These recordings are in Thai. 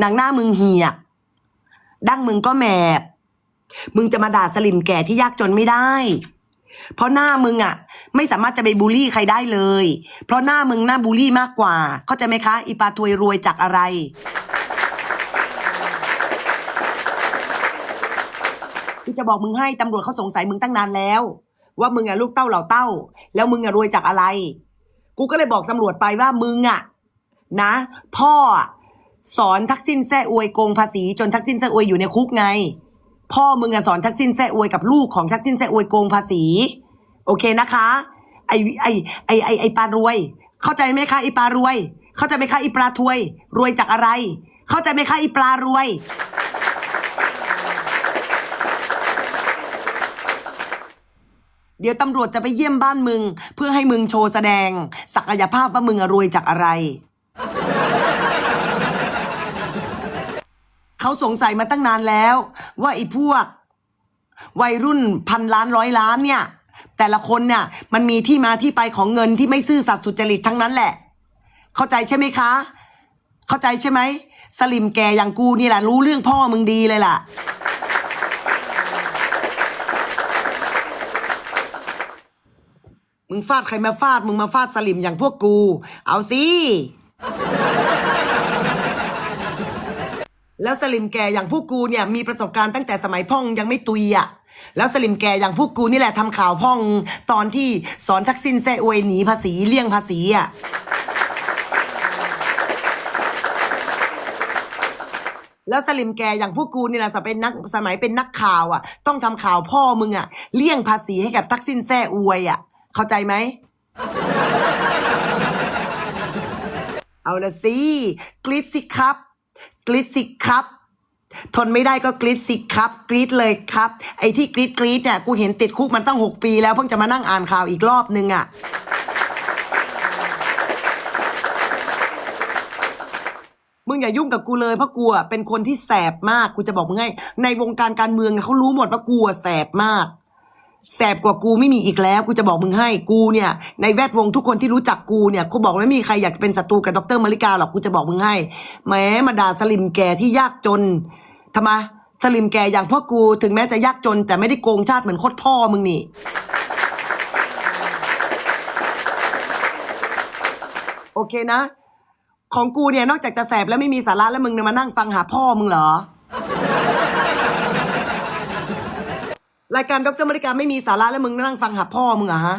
หนังหน้ามึงเหี่ยดั้งมึงก็แมบ มึงจะมาด่าสลิมแก่ที่ยากจนไม่ได้ เพราะหน้ามึงอะไม่สามารถจะไปบูลลี่ใครได้เลย เพราะหน้ามึงหน้าบูลลี่มากกว่า เข้าใจไหมคะ อีปาทวยรวยจากอะไร กูจะบอกมึงให้ตำรวจเขาสงสัยมึงตั้งนานแล้ว ว่ามึงอะลูกเต้าเหล่าเต้า แล้วมึงอะรวยจากอะไร กูก็เลยบอกตำรวจไปว่ามึงอะนะ พ่อ สอนทักษิณแซ่อวยโกงภาษีจนทักษิณแซ่อวยอยู่ในคุกไง พ่อมึงอะสอนทักษิณแซ่อวยกับลูกของทักษิณแซ่อวยโกงภาษี โอเคนะคะ ไอไอไอไอไอปลารวย เข้าใจไหมคะไอปลารวย เข้าใจไหมคะไอปลาทวย รวยจากอะไร เข้าใจไหมคะไอปลารวยเดี๋ยวตำรวจจะไปเยี่ยมบ้านมึง เพื่อให้มึงโชว์แสดง ศักยภาพว่ามึงอรวยจากอะไร เขาสงสัยมาตั้งนานแล้ว ว่าไอ้พวก วัยรุ่นพันล้านร้อยล้านเนี่ย แต่ละคนเนี่ย มันมีที่มาที่ไปของเงินที่ไม่ซื่อสัตย์สุจริตทั้งนั้นแหละ เข้าใจใช่ไหมคะ เข้าใจใช่ไหมสลิมแกอย่างกูนี่แหละรู้เรื่องพ่อมึงดีเลยล่ะมึงฟาดใครมาฟาด มึงมาฟาดสลิมอย่างพวกกู เอาสิ แล้วสลิมแกอย่างพวกกูเนี่ยมีประสบการณ์ตั้งแต่สมัยพ่องยังไม่ตุยอะ่ะแล้วสลิมแกอย่างพวกกูนี่แหละทำข่าวพ่องตอนที่สอนทักษิณแซ่อวยหนีภาษีเลี่ยงภาษีอะแล้วสลิมแกอย่างพวกกูนี่แหละสมัยเป็นนักสมัยเป็นนักข่าวอะ ต้องทำข่าวพ่อมึงอะ เลี่ยงภาษีให้กับทักษิณแซ่อวยอะ เข้าใจไหมเอาละสิกรีดสิครับ กรีดสิครับ ทนไม่ได้ก็กรีดสิครับกรีดเลยครับ ไอ้ที่กรีดกรีดเนี่ยกูเห็นติดคุกมันตั้งหกปีแล้วเพิ่งจะมานั่งอ่านข่าวอีกรอบนึงอะมึงอย่ายุ่งกับกูเลยเพราะกูเป็นคนที่แสบมากกูจะบอกมึงให้ในวงการการเมืองเขารู้หมดว่ากูแสบมาก แสบกว่ากูไม่มีอีกแล้ว กูจะบอกมึงให้กูเนี่ย ในแวดวงทุกคนที่รู้จักกูเนี่ยกูบอกไม่มีใครอยากจะเป็นศัตรูกับดรมาริกาหรอกกูจะบอกมึงให้แม้มาด่าสลิมแกที่ยากจนทำไมสลิมแกอย่างพวกกูถึงแม้จะยากจน แต่ไม่ได้โกงชาติเหมือนโคตรพ่อมึงนี่ โอเคนะ ของกูเนี่ยนอกจากจะแสบแล้วไม่มีสาระแล้วมึงเนี่ยมานั่งฟังหาพ่อมึงเหรอ รายการดรมริกาไม่มีสาระแล้วมึงนั่งฟังหาพ่อมึงเหรอะฮะ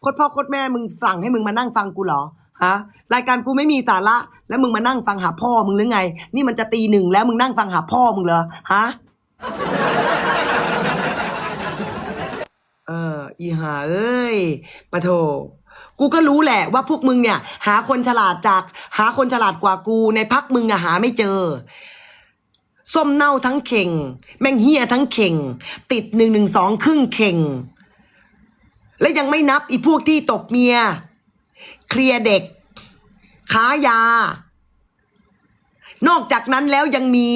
โคตรพ่อโคตรแม่มึงสั่งให้มึงมานั่งฟังกูเหรอฮะรายการกูไม่มีสาระ แล้วมึงมานั่งฟังหาพ่อมึงหรือไง นี่มันจะตีหนึ่งแล้วมึงนั่งฟังหาพ่อมึงเหรอฮะเอออีหาเอ้ยปะโถ กูก็รู้แหละว่าพวกมึงเนี่ย หาคนฉลาดจาก หาคนฉลาดกว่ากูในพักมึงอะหาไม่เจอ ส้มเน่าทั้งเข่ง แม่งเฮียทั้งเข่ง ติดหนึ่งหนึ่งสองครึ่งเข่ง และยังไม่นับอีพวกที่ตบเมีย เคลียร์เด็ก ค้ายา นอกจากนั้นแล้วยังมี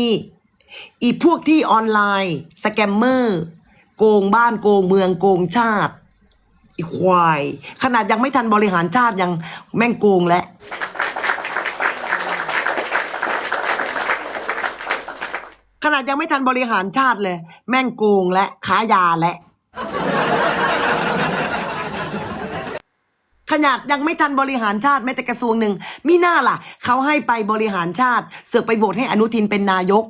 อีพวกที่ออนไลน์ สแกมเมอร์ โกงบ้านโกงเมืองโกงชาติ อีควาย ขนาดยังไม่ทันบริหารชาติยังแม่งโกงแล้วขนาดยังไม่ทันบริหารชาติเลย แม่งโกงและค้ายาและ ขนาดยังไม่ทันบริหารชาติแม้แต่กระทรวงหนึ่งมิน่าล่ะ เขาให้ไปบริหารชาติ เสือกไปโหวตให้อนุทินเป็นนายก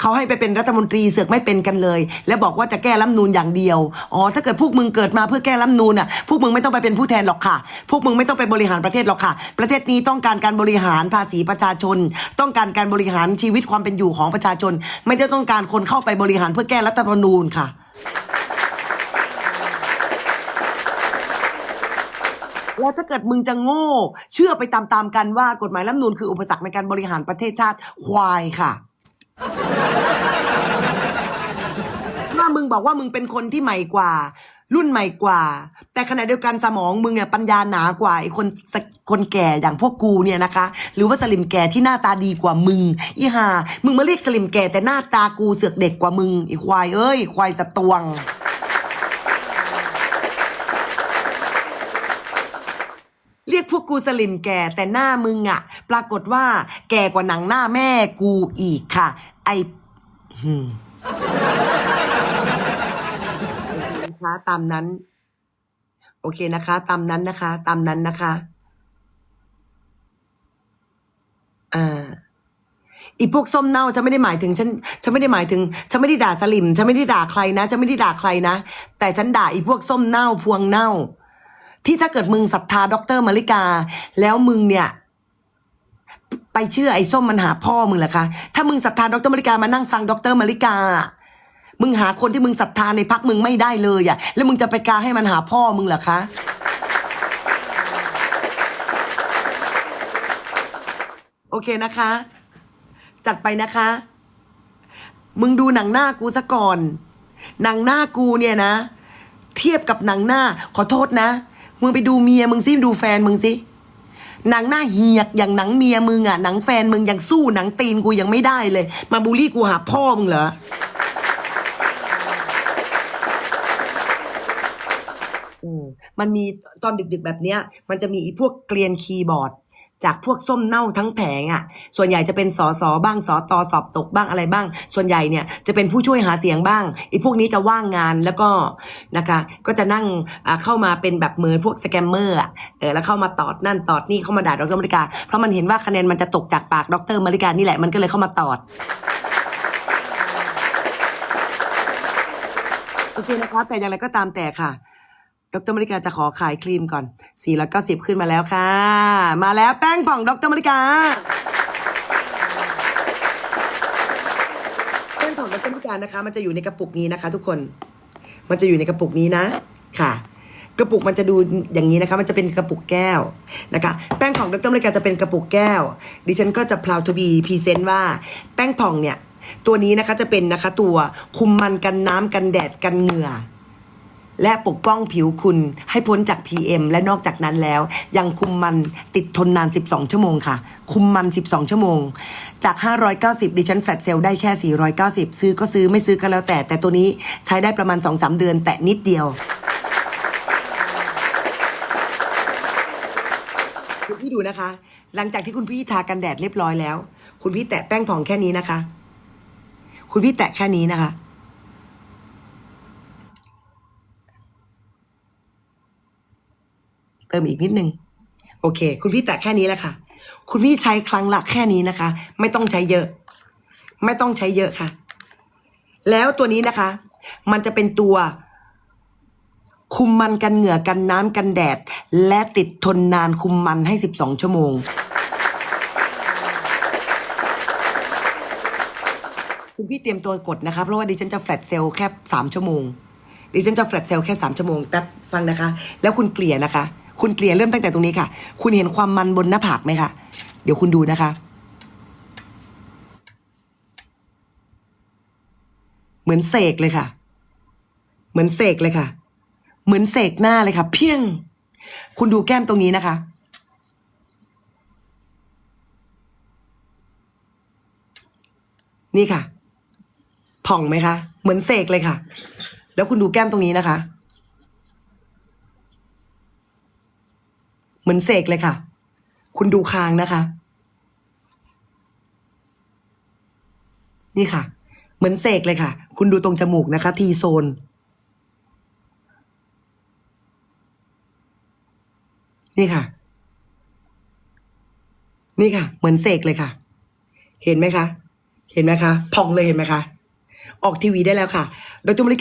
เขาให้ไปเป็นรัฐมนตรีเสือกไม่เป็นกันเลย และบอกว่าจะแก้รัฐธรรมนูนอย่างเดียวอ๋อถ้าเกิดพวกมึงเกิดมาเพื่อแก้รัฐธรรมนูนอะพวกมึงไม่ต้องไปเป็นผู้แทนหรอกค่ะ พวกมึงไม่ต้องไปบริหารประเทศหรอกค่ะ ประเทศนี้ต้องการการบริหารภาษีประชาชน ต้องการการบริหารชีวิตความเป็นอยู่ของประชาชน ไม่ได้ต้องการคนเข้าไปบริหารเพื่อแก้รัฐธรรมนูญค่ะแล้วถ้าเกิดมึงจะโง่ เชื่อไปตามๆกันว่ากฎหมายรัฐมนูญคืออุปสรรคในการบริหารประเทศชาติควายค่ะ ถ้ามึงบอกว่ามึงเป็นคนที่ใหม่กว่า รุ่นใหม่กว่า แต่ขณะเดียวกันสมองมึงเนี่ยปัญญาหนากว่าไอ้คนสคนแก่อย่างพวกกูเนี่ยนะคะ หรือว่าสลิมแก่ที่หน้าตาดีกว่ามึงอีห่ามึงมาเรียกสลิมแก่แต่หน้าตากูเสือกเด็กกว่ามึงอีควายเอ้ยควายสตวงเรียกพวกกูสลิมแก่แต่หน้ามึงอะปรากฏว่าแก่กว่าหนังหน้าแม่กูอีกค่ะ ไอนะคะตามนั้น โอเคนะคะ ตามนั้นนะคะ ตามนั้นนะคะอ่าอีพวกส้มเน่าฉันไม่ได้หมายถึงฉันฉันไม่ได้หมายถึงฉันไม่ได้ด่าสลิมฉันไม่ได้ด่าใครนะฉันไม่ได้ด่าใครนะแต่ฉันด่าอีพวกส้มเน่าพวงเน่า ที่ถ้าเกิดมึงศรัทธาด็อกเตอร์มาริกา แล้วมึงเนี่ย ไปเชื่อไอ้ส้มมันหาพ่อมึงเหรอคะ ถ้ามึงศรัทธาดรมาริกามานั่งฟังดรมาริกา มึงหาคนที่มึงศรัทธาในพักมึงไม่ได้เลยอะแล้วมึงจะไปกาให้มันหาพ่อมึงเหรอคะโอเคนะคะ จัดไปนะคะ มึงดูหนังหน้ากูซะก่อน หนังหน้ากูเนี่ยนะ เทียบกับหนังหน้า ขอโทษนะ มึงไปดูเมียมึงซิดูแฟนมึงสิ หนังหน้าเหียกอย่างหนังเมียมึงอะหนังแฟนมึงยังสู้หนังตีนกูยังไม่ได้เลย มาบูลลี่กูหาพ่อมึงเหรออืมมันมีตอนดึกๆแบบเนี้ย มันจะมีอีพวกเกลียนคีย์บอร์ด จากพวกส้มเน่าทั้งแผงอะ่ะ ส่วนใหญ่จะเป็นสอสอบ้างสอตอสอบตกบ้างอะไรบ้าง ส่วนใหญ่เนี่ยจะเป็นผู้ช่วยหาเสียงบ้างไอ้พวกนี้จะว่างงานแล้วก็นะคะ ก็จะนั่งเข้ามาเป็นแบบเหมือนพวกสแกมเมอร์อะเออแล้วเข้ามาตอดนั่นตอดนี่เข้ามาด่าดรมาริกา เพราะมันเห็นว่าคะแนนมันจะตกจากปากดรมาริกานี่แหละมันก็เลยเข้ามาตอดโอเคนะคะแต่อย่างไรก็ตามแต่ค่ะ ดรมริกาจะขอขายครีมก่อน490ขึ้นมาแล้วค่ะ มาแล้วแป้งผ่องดรมริกาแป้งผ่องดรมริกานะคะ มันจะอยู่ในกระปุกนี้นะคะ ทุกคน มันจะอยู่ในกระปุกนี้นะ ค่ะ กระปุกมันจะดูอย่างนี้นะคะ มันจะเป็นกระปุกแก้วนะคะ แป้งผ่องดรมริกาจะเป็นกระปุกแก้ว ดิฉันก็จะ proud to be present ว่า แป้งผ่องเนี่ย ตัวนี้นะคะจะเป็นนะคะ ตัวคุมมันกันน้ำกันแดดกันเหงื่อ และปกป้องผิวคุณให้พ้นจาก PM และนอกจากนั้นแล้ว ยังคุมมันติดทนนาน 12 ชั่วโมงค่ะ คุมมัน 12 ชั่วโมง จาก 590 ดิฉันแฟลตเซลได้แค่ 490 ซื้อก็ซื้อไม่ซื้อก็แล้วแต่ แต่ตัวนี้ใช้ได้ประมาณ 2-3 เดือน แต่นิดเดียวคุณพี่ดูนะคะ หลังจากที่คุณพี่ทากันแดดเรียบร้อยแล้ว คุณพี่แตะแป้งผ่องแค่นี้นะคะ คุณพี่แตะแค่นี้นะคะ เติมอีกนิดนึง โอเค คุณพี่แตะแค่นี้แหละค่ะ คุณพี่ใช้ครั้งละแค่นี้นะคะ ไม่ต้องใช้เยอะ ไม่ต้องใช้เยอะค่ะ แล้วตัวนี้นะคะ มันจะเป็นตัวคุมมันกันเหงื่อกันน้ำกันแดด และติดทนนานคุมมันให้ 12 ชั่วโมง คุณพี่เตรียมตัวกดนะคะ เพราะว่าดิฉันจะแฟลตเซลล์แค่สามชั่วโมง ดิฉันจะแฟลตเซลล์แค่สามชั่วโมงแป๊บฟังนะคะ แล้วคุณเกลี่ยนะคะ คุณเกลี่ยเริ่มตั้งแต่ตรงนี้ค่ะ คุณเห็นความมันบนหน้าผากไหมคะ เดี๋ยวคุณดูนะคะ เหมือนเสกเลยค่ะ เหมือนเสกเลยค่ะ เหมือนเสกหน้าเลยค่ะ เพียง คุณดูแก้มตรงนี้นะคะ นี่ค่ะ ผ่องไหมคะ เหมือนเสกเลยค่ะ แล้วคุณดูแก้มตรงนี้นะคะ เหมือนเสกเลยค่ะ คุณดูคางนะคะ นี่ค่ะ เหมือนเสกเลยค่ะ คุณดูตรงจมูกนะคะ ทีโซน นี่ค่ะ นี่ค่ะ เหมือนเสกเลยค่ะ เห็นไหมคะ เห็นไหมคะ พองเลยเห็นไหมคะ ออกทีวีได้แล้วค่ะ โดยตัวบริการ